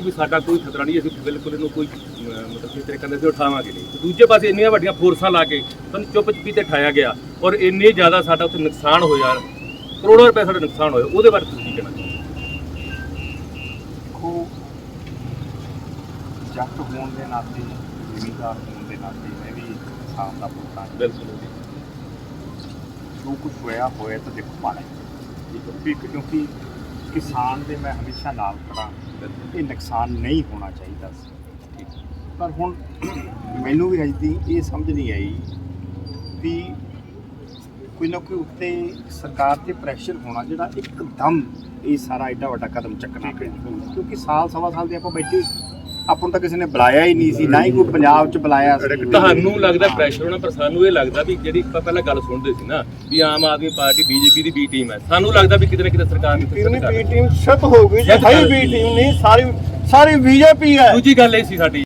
ਵੀ ਸਾਡਾ ਕੋਈ ਖਤਰਾ ਨਹੀਂ ਅਸੀਂ ਬਿਲਕੁਲ ਇਹਨੂੰ ਕੋਈ ਮਤਲਬ ਕਿਸ ਤਰੀਕੇ ਨਾਲ ਅਸੀਂ ਉਠਾਵਾਂਗੇ ਨਹੀਂ। ਤੇ ਦੂਜੇ ਪਾਸੇ ਇੰਨੀਆਂ ਵੱਡੀਆਂ ਫੋਰਸਾਂ ਲਾ ਕੇ ਸਾਨੂੰ ਚੁੱਪ ਚਪੀਤੇ ਠਾਇਆ ਗਿਆ ਔਰ ਇੰਨੇ ਜ਼ਿਆਦਾ ਸਾਡਾ ਉੱਥੇ ਨੁਕਸਾਨ ਹੋਇਆ ਕਰੋੜਾਂ ਰੁਪਏ ਸਾਡਾ ਨੁਕਸਾਨ ਹੋਇਆ ਉਹਦੇ ਬਾਰੇ ਤੁਸੀਂ ਕੀ ਕਹਿਣਾ ਦੇਖੋ ਜੱਟ ਹੋਣ ਦੇ ਨਾਤੇ ਜ਼ਿਮੀਂਦਾਰ ਹੋਣ ਦੇ ਨਾਤੇ ਮੈਂ ਵੀ ਕਿਸਾਨ ਦਾ ਪੁੱਤ ਹਾਂ। ਬਿਲਕੁਲ ਜੀ। ਕੁਝ ਹੋਇਆ ਹੋਇਆ ਤਾਂ ਦੇਖੋ ਮਾੜਾ ਹੀ। ਵੀ ਕਿਉਂਕਿ ਕਿਸਾਨ ਦੇ ਮੈਂ ਹਮੇਸ਼ਾ ਨਾਲ ਖੜਾ ਇਹ ਨੁਕਸਾਨ ਨਹੀਂ ਹੋਣਾ ਚਾਹੀਦਾ ਸੀ। ਪਰ ਹੁਣ ਮੈਨੂੰ ਵੀ ਅਜੇ ਦੀ ਇਹ ਸਮਝ ਨਹੀਂ ਆਈ ਵੀ ਕੋਈ ਨਾ ਕੋਈ ਉੱਤੇ ਸਰਕਾਰ ਤੇ ਪ੍ਰੈਸ਼ਰ ਹੋਣਾ ਜਿਹੜਾ ਇੱਕਦਮ ਇਹ ਸਾਰਾ ਐਡਾ ਵੱਡਾ ਕਦਮ ਚੱਕਣਾ ਪਿਆ ਕਿਉਂਕਿ ਸਾਲ ਸਵਾ ਸਾਲ ਦੇ ਆਪਾਂ ਬੈਠੇ ਆਪਾਂ ਨੂੰ ਤਾਂ ਕਿਸੇ ਨੇ ਬੁਲਾਇਆ ਹੀ ਨਹੀਂ ਸੀ ਨਾ ਹੀ ਕੋਈ ਪੰਜਾਬ 'ਚ ਬੁਲਾਇਆ ਸੀ। ਤੁਹਾਨੂੰ ਲੱਗਦਾ ਪ੍ਰੈਸ਼ਰ ਹੋਣਾ ਪਰ ਸਾਨੂੰ ਇਹ ਲੱਗਦਾ ਵੀ ਜਿਹੜੀ ਆਪਾਂ ਪਹਿਲਾਂ ਗੱਲ ਸੁਣਦੇ ਸੀ ਨਾ ਵੀ ਆਮ ਆਦਮੀ ਪਾਰਟੀ ਬੀਜੇਪੀ ਦੀ ਬੀ ਟੀਮ ਹੈ। ਸਾਨੂੰ ਲੱਗਦਾ ਵੀ ਕਿਤੇ ਨਾ ਕਿਤੇ ਸਰਕਾਰ ਦੀ ਟੀਮ ਸਰਕਾਰ ਬੀ ਟੀਮ ਸ਼ਤ ਹੋ ਗਈ ਜੇ ਬੀ। ਟੀਮ ਨਹੀਂ ਸਾਰੀ ਸਾਰੀ ਬੀਜੇਪੀ ਹੈ। ਦੂਜੀ ਗੱਲ ਇਹ ਸੀ ਸਾਡੀ।